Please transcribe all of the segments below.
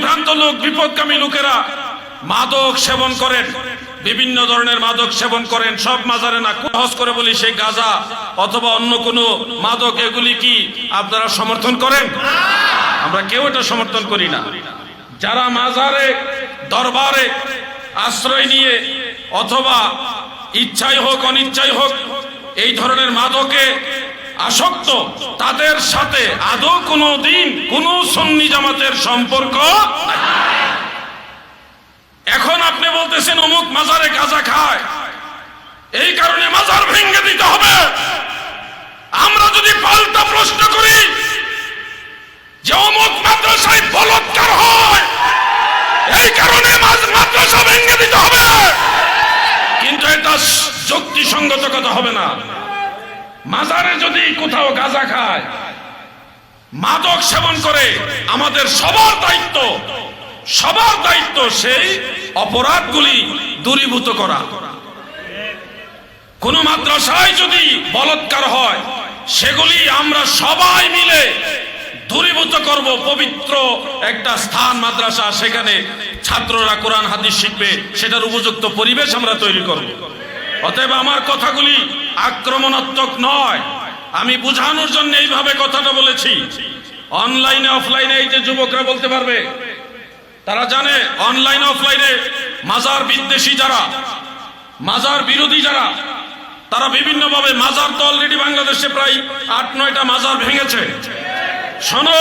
বিভ্রান্ত লোক, বিপদগামী লোকেরা মাদক সেবন করেন। বিভিন্ন ধরনের মাদক সেবন করেন, সব মাজারে না সহজ করে বলি সেই গাঁজা অথবা অন্য কোনো মাদক, এগুলি কি আপনারা সমর্থন করেন? আমরা কেউ এটা সমর্থন করি না। যারা মাজারে, দরবারে আশ্রয় নিয়ে অথবা ইচ্ছাই হোক, অনিচ্ছাই হোক, এই ধরনের মাদকে আসক্ত। তাদের সাথে আদৌ কোনো দিন কোনো সন্নি জামাতের সম্পর্ক। এখন আপনি বলতেছেন, অমুক মাজারে গাঁজা খায়। এই কারণে মাজার ভেঙে দিতে হবে। আমরা যদি পাল্টা প্রশ্ন করি, যে অমুক মাদ্রাসায় বলৎকার হয়, এই কারণে মাদ্রাসা ভেঙে দিতে হবে। কিন্তু এটা যুক্তিসঙ্গত কথা হবে না। মাজারে যদি কোথাও গাঁজা খায়, মাদক সেবন করে, আমাদের সবার দায়িত্ব সবার দায়িত্ব সেই অপরাধগুলি দূরীভূত করা। কোন মাদ্রাসায় যদি বলৎকার হয়, সেগুলি আমরা সবাই মিলে দূরীভূত করব, পবিত্র একটা স্থান মাদ্রাসা, সেখানে ছাত্ররা কোরআন, হাদিস শিখবে, সেটার উপযুক্ত পরিবেশ আমরা তৈরি করব। অতএব আমার কথাগুলি আক্রমণাত্মক নয়। আমি বোঝানোর জন্য এইভাবে কথাটা বলেছি। অনলাইনে, অফলাইনে এই যে যুবকরা বলতে পারবে, তারা জানে, অনলাইনে, অফলাইনে মাজার বিদ্বেষী যারা, মাজার বিরোধী যারা, তারা বিভিন্নভাবে মাজার তো অলরেডি বাংলাদেশে প্রায় আট, নয়টা মাজার ভেঙেছে। শোনো,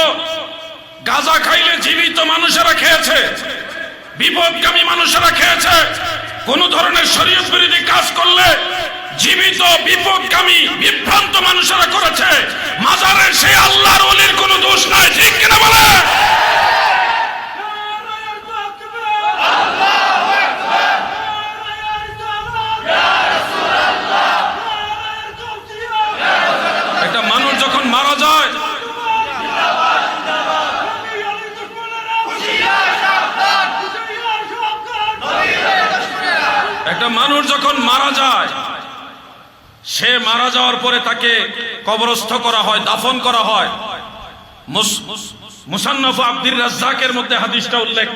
গাজা খাইলে জীবিত মানুষেরা খেয়েছে, বিপদগামী মানুষেরা খেয়েছে। কোন ধরনের শরীয়ত বিরোধী কাজ করলে জীবিত, বিপদগামী, বিভ্রান্ত মানুষেরা করেছে। মাজারে সে আল্লাহর ওলির কোনো দোষ নাই, ঠিক কিনা বলে একটা মানুষ যখন মারা যায় একটা মানুষ যখন মারা যায় সে মারা যাওয়ার পরে তাকে কবরস্থ করা হয়, দাফন করা হয়। মুসান্নফ আব্দুর রাজ্জাকের মধ্যে হাদিসটা উল্লেখ।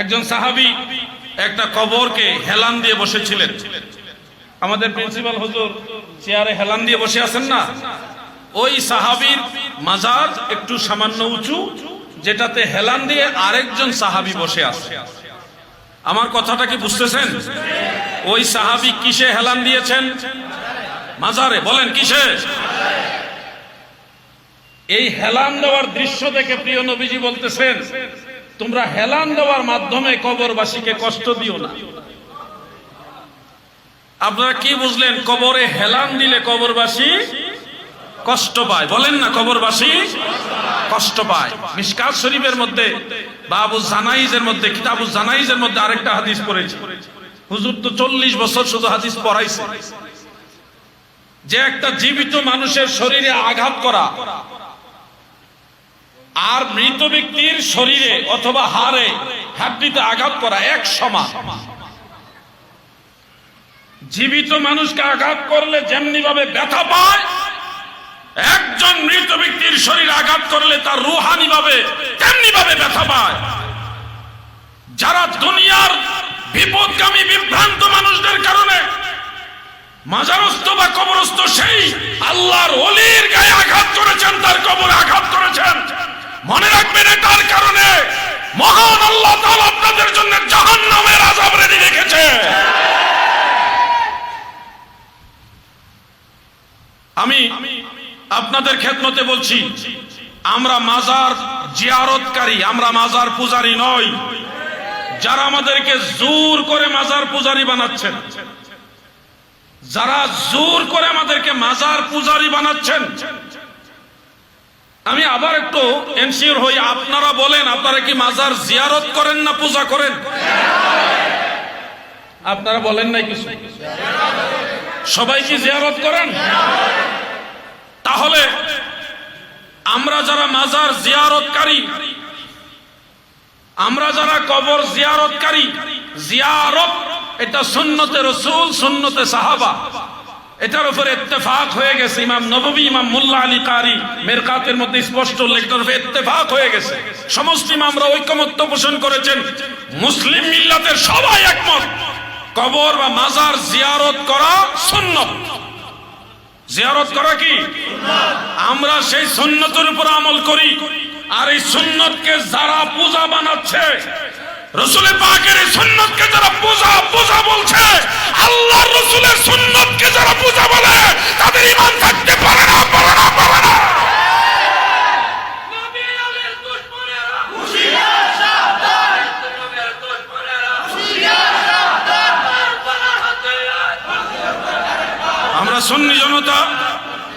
একজন সাহাবী একটা কবরকে হেলান দিয়ে বসেছিলেন। আমাদের প্রিন্সিপাল হুজুর চেয়ারে হেলান দিয়ে বসে আছেন না? ওই সাহাবীর মাজার একটু সামান্য উঁচু, যেটাতে হেলান দিয়ে আরেকজন সাহাবী বসে আছে। আমার কথাটা কি বুঝতেছেন? ওই সাহাবী কিসে হেলান দিয়েছেন? মাজারে বলেন কিসে? এই হেলান দেওয়ার দৃশ্য দেখে প্রিয় নবীজি বলতেছেন, তোমরা হেলান দেওয়ার মাধ্যমে কবরবাসীকে কষ্ট দিও না। আপনারা কি বুঝলেন, কবরে হেলান দিলে কবরবাসী কষ্ট পায়? বলেন না, কবরবাসী কষ্ট পায়। মিসকাত শরীফের মধ্যে, বাবু জানাইজের মধ্যে, কিতাবু জানাইজের মধ্যে আরেকটা হাদিস পড়েছে। হুজুর তো চল্লিশ বছর শুধু হাদিস পড়াইছে। যে একটা জীবিত মানুষের শরীরে আঘাত করা আর মৃত ব্যক্তির শরীরে অথবা হাড়ে হাড্ডিতে আঘাত করা এক সমান। জীবিত মানুষকে আঘাত করলে যেমনি ভাবে ব্যথা পায়, একজন মৃত ব্যক্তির শরীরে আঘাত করলে তার রুহানি ভাবে তেমনি ভাবে ব্যথা পায়। যারা দুনিয়ার বিপদগামী বিভ্রান্ত মানুষদের কারণে মাজারস্থ বা কবরস্থ সেই আল্লাহর অলির গায়ে আঘাত করেছেন, তার কবরে আঘাত করেছেন। মনে রাখবেন এটার কারণে মহান আল্লাহ আপনাদের জন্য জাহান্নামের আযাব রেডি রেখেছে। আমি আপনাদের খেদমতে বলছি, আমরা মাজার জিয়ারতকারী, আমরা মাজার পূজারী নই। যারা আমাদেরকে জোর করে মাজার পূজারী বানাচ্ছেন যারা জোর করে আমাদেরকে মাজার পূজারী বানাচ্ছেন। আমি আবার একটু এনসিওর হই, আপনারা বলেন, আপনারা কি মাজার জিয়ারত করেন না পূজা করেন? আপনারা বলেন নাই কিছু? সবাই কি জিয়ারত করেন? তাহলে আমরা যারা মাজার জিয়ারতকারী, আমরা যারা কবর জিয়ারতকারী, জিয়ারত এটা সুন্নতে রসুল, সুন্নতে সাহাবা। এটার উপরে ইত্তেফাক হয়ে গেছে। ইমাম নববী, ইমাম মোল্লা আলী কারি মেরকাতের মধ্যে স্পষ্ট উল্লেখ করবে ইত্তেফাক হয়ে গেছে। সমস্ত ইমামরা ঐকমত্য পোষণ করেছেন। মুসলিম মিল্লাতের সবাই একমত। কবর বা মাজার জিয়ারত করা সুন্নত। জিয়ারত করা কি? আমরা সেই সুন্নতের উপর আমল করি। আর এই সুন্নতকে যারা পূজা বানাচ্ছে রসুলের পাকের সুন্নতকে যারা পূজা পূজা বলছে আল্লাহ রসুলের সুন্নতকে যারা পূজা বলে তাদের ইমান থাকতে পারে না পারে না পারে না। আমরা সুন্নি জনতা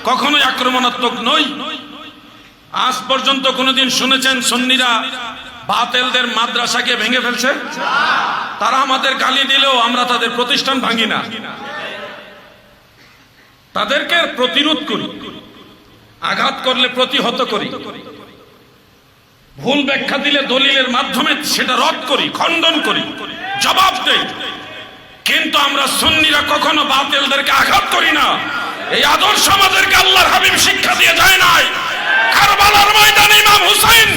কখনোই আক্রমণাত্মক নই। আজ পর্যন্ত কোনোদিন শুনেছেন সুন্নিরা বাতেলদের মাদ্রাসাকে ভেঙে ফেলছে? তারা আমাদের গালি দিলেও আমরা তাদের প্রতিষ্ঠান ভাঙি না। তাদেরকে প্রতিরোধ করি, আঘাত করলে প্রতিহত করি। ভুল ব্যাখ্যা দিলে দলিলের মাধ্যমে সেটা রদ করি, খণ্ডন করি, জবাব দেই। কিন্তু আমরা সুন্নিরা কখনো বাতিলদেরকে আঘাত করি না। এই আদর্শ আমাদেরকে আল্লাহর হাবিব শিক্ষা দিয়ে যায় নাই। কারবালার ময়দানে ইমাম হুসাইন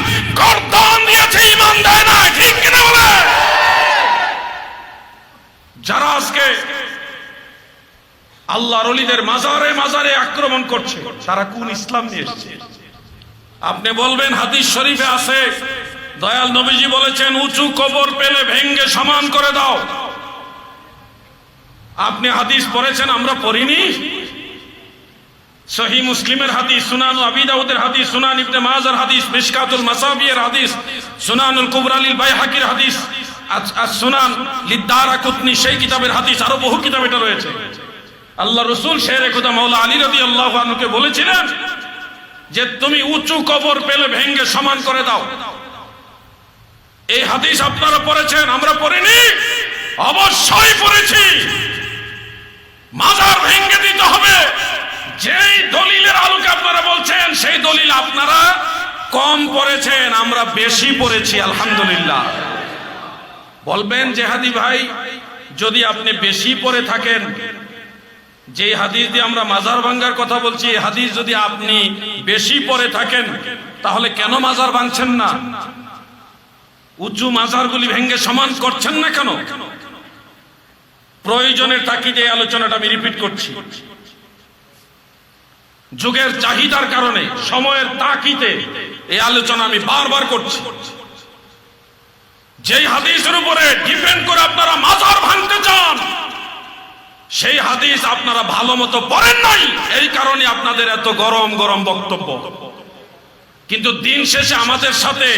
আক্রমণ করছে, তারা কোন ইসলাম আপনি বলবেন, হাদিস শরীফে আছে, দয়াল নবীজি বলেছেন, উঁচু কবর পেলে ভেঙ্গে সমান করে দাও। আপনি হাদিস পড়েছেন, আমরা পড়িনি? সহি মুসলিমের হাদিস, সুনান আবি দাউদের হাদিস, সুনান ইবনে মাজার হাদিস, মিশকাতুল মাসাবিয়ের হাদিস, সুনানুল কুবরালিল বাইহাকির হাদিস সুনান লিদ্দারা কুতনি সেই কিতাবের হাদিস, আরও বহু কিতাব এটা রয়েছে। আল্লাহ রসুল শেরে খুদা মাওলা আলী রাদি আল্লাহ আনুকে বলেছিলেন যে তুমি উঁচু কবর পেলে ভেঙ্গে সমান করে দাও। এই হাদিস আপনারা পড়েছেন, আমরা পড়িনি, অবশ্যই পড়েছি। মাজার ভেঙ্গে দিতে হবে। যেই দলিলের আলোকে আপনারা বলছেন, সেই দলিল আপনারা কম পড়েছেন, আমরা বেশি পড়েছি, আলহামদুলিল্লাহ। বলবেন, জেহাদি ভাই, যদি আপনি বেশি পড়ে থাকেন যে হাদিস দিয়ে আমরা মাজার ভাঙ্গার কথা বলছি হাদিস যদি আপনি বেশি পড়ে থাকেন, তাহলে কেন মাজার ভাঙছেন না? উঁচু মাজারগুলি ভেঙ্গে সমান করছেন না কেন? প্রয়োজনের তাকিদে আলোচনাটা আমি রিপিট করছি। যুগের চাহিদার কারণে, সময়ের তাকিতে এই আলোচনা আমি বারবার করছি। যেই হাদিসের উপরে ডিপেন্ড করে আপনারা মাজার ভাঙতে চান, সেই হাদিস আপনারা ভালো মতো পড়েন নাই। এই কারণে আপনাদের এত গরম গরম বক্তব্য। কিন্তু দিন শেষে আমাদের সাথে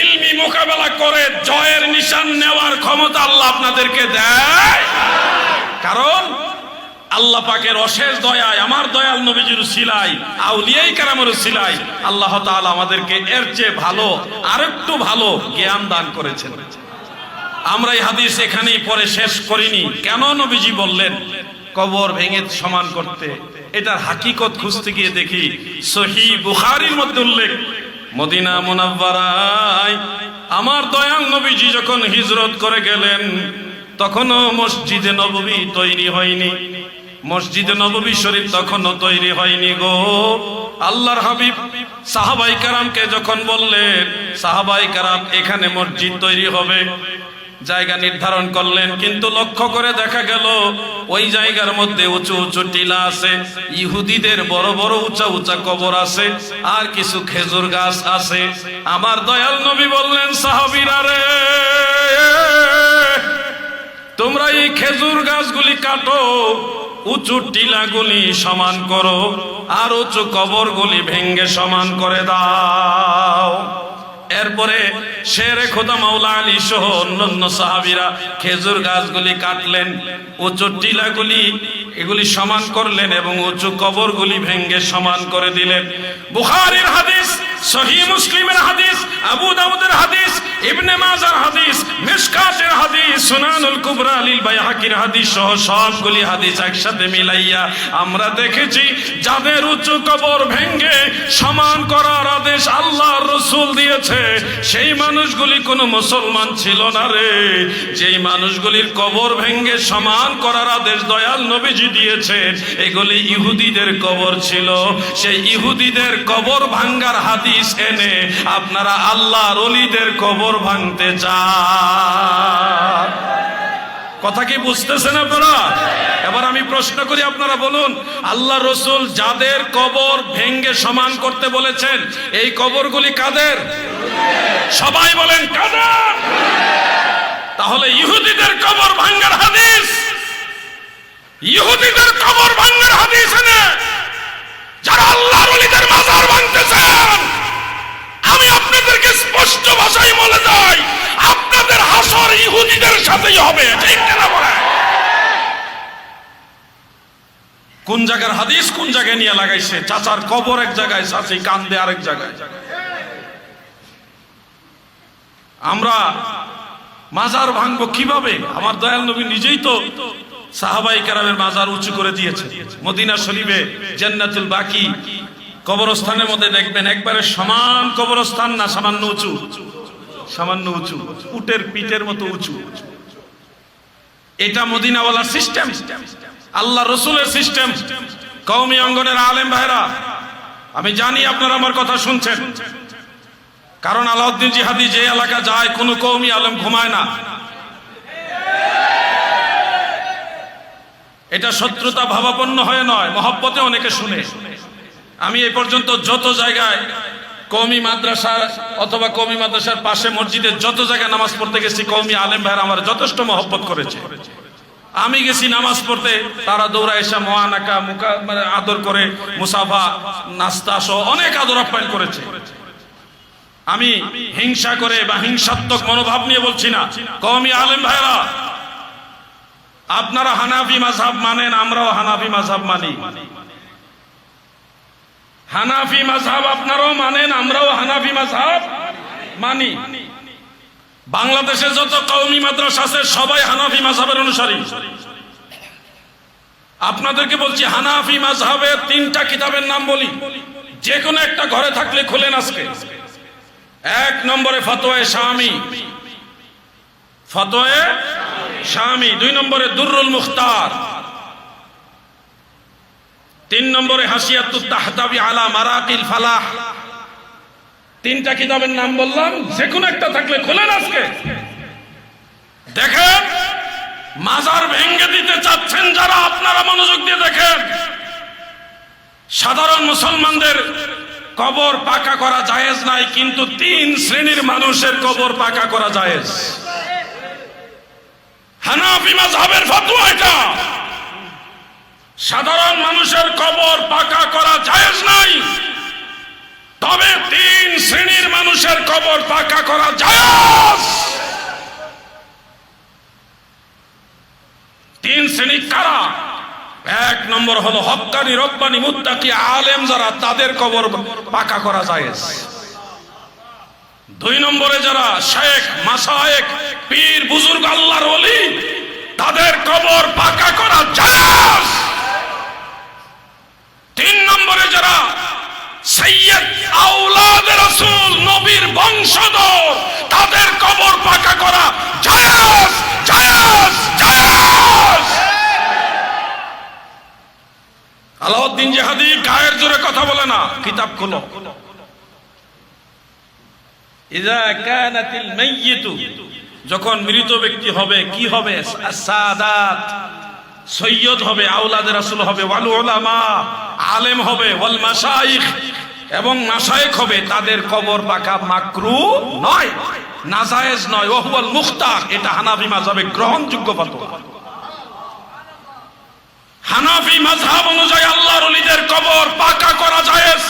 ইলমি মোকাবেলা করে জয়ের নিশান নেওয়ার ক্ষমতা আল্লাহ আপনাদেরকে দেয়। কারণ আল্লাহ পাকের অশেষ দয়ায়, আমার দয়াল নবীজির সিলাই আউলিয়াই কারামের সিলাই আল্লাহ তাআলা আমাদেরকে এর চেয়ে ভালো, আরেকটু ভালো জ্ঞান দান করেছেন। আমরা এই হাদিস এখানেই পরে শেষ করিনি। কেন নবীজি বললেন, কবর ভেঙে সমান করতে? এটার হাকিকত খুঁজতে গিয়ে দেখি সহি বুখারীর মধ্যে উল্লেখ, মদিনা মুনাব্বারায় আমার দয়াল নবীজি যখন হিজরত করে গেলেন, তখনও মসজিদে নববী তৈরি হয়নি। মসজিদে নববী শরীফ তখনও তৈরি হয়নি গো। আল্লাহর হাবিব, সাহাবাই কারামকে যখন বললেন, সাহাবাই কারাম, এখানে মসজিদ তৈরি হবে। জায়গা নির্ধারণ করলেন, কিন্তু লক্ষ্য করে দেখা গেল, ওই জায়গার মধ্যে উঁচু উঁচু টিলা আছে, ইহুদিদের বড় বড় উঁচা উঁচা কবর আছে, আর কিছু খেজুর গাছ আছে। আমার দয়াল নবী বললেন, সাহাবিরা রে, তোমরা এই খেজুর গাছগুলি কাটো উঁচু টিলাগুলি সমান করো, আর উঁচু কবরগুলি ভেঙ্গে সমান করে দাও। এরপরে শেরে খোদা মাওলা আলী সহ অন্যান্য সাহাবিরা খেজুর গাছগুলি কাটলেন, উঁচু টিলাগুলি এগুলি সমান করলেন এবং উঁচু কবরগুলি ভেঙ্গে সমান করে দিলেন। বুখারীর হাদিস সহি মুসলিমের হাদিস, আবু দাউদের হাদিস, ইবনে মাজার হাদিস মিশকাতের হাদিস, সুনানুল কুবরা লিল বাইহাকির হাদিস সহ সবগুলি হাদিস একসাথে মিলাইয়া আমরা দেখেছি, যাদের উঁচু কবর ভেঙ্গে সমান করার আদেশ আল্লাহর রসুল দিয়েছে, সেই মানুষগুলি কোনো মুসলমান ছিল না রে। যেই মানুষগুলির কবর ভেঙ্গে সমান করার আদেশ দয়াল নবীজি দিয়েছেন, এগুলি ইহুদিদের কবর ছিল। সেই ইহুদিদের কবর ভাঙ্গার হাদিস এনে আপনারা আল্লাহর অলিদের কবর ভাঙতে চান। কথা কি বুঝতেছেন আপনারা? এবার আমি প্রশ্ন করি আপনারা বলুন, আল্লাহ রসুল যাদের কবর ভেঙ্গে সমান করতে বলেছেন, এই কবরগুলি কাদের? সবাই বলেন কাদের? তাহলে ইহুদিদের কবর ভাঙ্গার হাদিস? ইহুদিদের কবর ভাঙ্গার হাদিস এনে সাথেই হবে? কোন জায়গার হাদিস কোন জায়গায় নিয়ে লাগাইছে? চাচার কবর এক জায়গায়, চাচি কান্দে আরেক জায়গায়। আমরা মাজার ভাঙবো কীভাবে? আমার দয়াল নবী নিজেই তো সাহাবাই কেরামের মাজার উঁচু করে দিয়েছে। মদিনা শরীফে জান্নাতুল বাকি কবরস্থানের মধ্যে দেখবেন একবারে সমান কবরস্থান না, সামান্য উঁচু। সামান্য উঁচু। উটের পিঠের মতো উঁচু। এটা মদিনাওয়ালার সিস্টেম। আল্লাহ রসুলের সিস্টেম। কৌমি অঙ্গনের আলেম ভাইরা আমি জানি আপনারা আমার কথা শুনছেন। কারণ আলাউদ্দিন জিহাদি যে এলাকা যায়, কোনো কৌমি আলেম ঘুমায় না। এটা শত্রুতা ভাবাপন্ন হয়ে নয়, মহব্বতে অনেকে শুনে। আমি এই পর্যন্ত যত জায়গায় কৌমি মাদ্রাসার অথবা কৌমি মাদ্রাসার পাশে মসজিদে যত জায়গায় নামাজ পড়তে গেছি কৌমি আলেম ভাইরা আমার যথেষ্ট মহব্বত করেছে। আমি গেছি নামাজ পড়তে, তারা দৌড়া এসে মহানাকা, মুকা মানে আদর করে, মুসাফা, নাস্তা সহ অনেক আদর আপ্যায়ন করেছে। আমি হিংসা করে বা হিংসাত্মক মনোভাব নিয়ে বলছি না। কওমি আলেম ভাইরা আপনারা হানাফি মাযহাব মানেন, আমরাও হানাফি মাযহাব মানি। হানাফি মাযহাব আপনারাও মানেন, আমরাও হানাফি মাযহাব মানি। বাংলাদেশে যত কৌমি মাদ্রাসা আছে, সবাই হানাফি মাযহাবের অনুসারী। আপনাদেরকে বলছি, হানাফি মাযহাবের তিনটা কিতাবের নাম বলি। যে কোনো একটা ঘরে থাকলে খুলেন আজকে। এক নম্বরে ফতোয়ে স্বামী ফতোয়ে স্বামী দুই নম্বরে দুরুল মুখতার। তিন নম্বরে হাসিয়াতুত তাহতাবি আলা মারাকিল ফালাহ। তিনটা কিতাবের নাম বললাম যে কোনো একটা থাকলে খোলেন আজকে। দেখেন, মাজার ভেঙ্গে দিতে চাচ্ছেন যারা, আপনারা মনোযোগ দিয়ে দেখেন। সাধারণ মুসলমানদের কবর পাকা করা জায়েজ নাই, কিন্তু তিন শ্রেণির মানুষের কবর পাকা করা জায়েজ। হানাফি মাযহাবের ফতোয়া এটা। সাধারণ মানুষের কবর পাকা করা জায়েজ নাই। তবে তিন শ্রেণির মানুষের কবর পাকা করা জায়েজ। তিন শ্রেণি কারা? এক নম্বর হলো হক্কানি রব্বানি, মুত্তাকি, আলেম যারা, তাদের কবর পাকা করা জায়েজ। দুই নম্বরে যারা শেখ মাসায়েক পীর, বুজুর্গ, আল্লাহর ওলি, তাদের কবর পাকা করা জায়েজ তিন নম্বরে যারা সৈয়দ আউলাদ নবীর তাদের কবর পাকা করা আলাউদ্দিন গায়ের জোরে কথা বলে না যখন মৃত ব্যক্তি হবে, কি হবে? সৈয়দ হবে আউলাদের রাসূল হবে, ওয়াল উলামা, আলেম হবে এবং মাশাইখ হবে, তাদের কবর পাকা মাকরু নয়। নাজায়েজ নয়, ওহুয়াল মুখতার, এটা হানাফি মাযহাবে গ্রহণযোগ্য ফতোয়া। হানাফি মাযহাব অনুযায়ী আল্লাহর ওলিদের কবর পাকা করা জায়েজ।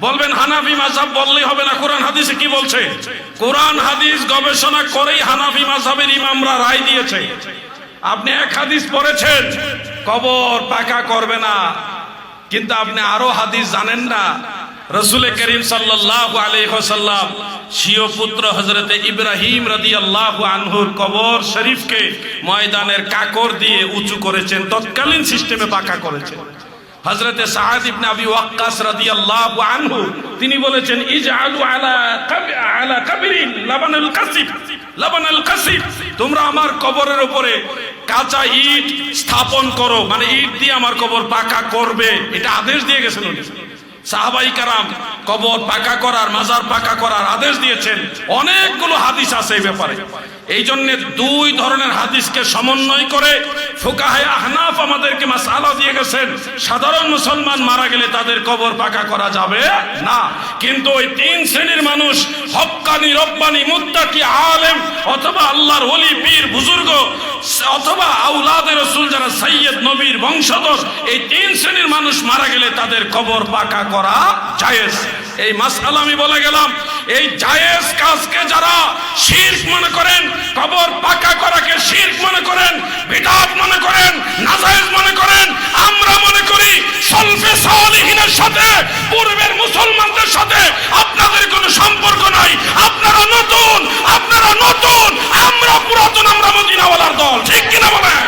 বলবেন হানাফি মাযহাব বললেই হবে না, কোরআন হাদিসে কি বলছে? কোরআন হাদিস গবেষণা করেই হানাফি মাযহাবের ইমামরা রায় দিয়েছে। আপনি এক হাদিস পড়েছেন, কবর পাকা করবে না। কিন্তু আপনি আরও হাদিস জানেন না। রসুল করিম ওয়াসাল্লাম স্বীয় পুত্র হযরতে ইব্রাহিম রাদিয়াল্লাহু আনহুর কবর শরীফকে ময়দানের কাকর দিয়ে উঁচু করেছেন, তৎকালীন সিস্টেমে পাকা করেছেন। আনহু, তিনি বলেছেন তোমরা আমার কবরের উপরে কাঁচা ইট স্থাপন করো। মানে ইট দিয়ে আমার কবর পাকা করবে। এটা আদেশ দিয়ে গেছেন উনি। সাহাবাই কারাম কবর পাকা করার, মাজার পাকা করার আদেশ দিয়েছেন। অনেকগুলো হাদিস আছে এই ব্যাপারে। এই জন্য দুই ধরনের হাদিসকে সমন্বয় করে ফুকাহে আহনাফ আমাদেরকে মাসালা দিয়ে গেছেন। সাধারণ মুসলমান মারা গেলে তাদের কবর পাকা করা যাবে না। কিন্তু ওই তিন শ্রেণির মানুষ, হক্কানি, রব্বানি, মুত্তাকি, আলেম অথবা আল্লাহর ওলি, পীর, বুজুর্গ অথবা আউলাদের রসুল যারা সৈয়দ নবীর বংশধর, এই তিন শ্রেণির মানুষ মারা গেলে তাদের কবর পাকা করা জায়েজ। এই মাসাল আমি বলে গেলাম, এই জায়েজ কাজকে যারা শির্ক মনে করেন, কবর পাকা করাকে শির্ক মনে করেন, বিদাত মনে করেন, নাজায়েজ মনে করেন, আমরা মনে করি সলফে সালিহিনের সাথে, পূর্বের মুসলমানদের সাথে আপনাদের কোনো সম্পর্ক নাই। আপনারা নতুন আপনারা নতুন, আমরা পুরাতন, আমরা মদিনাওয়ালার দল। ঠিক কিনা বলেন?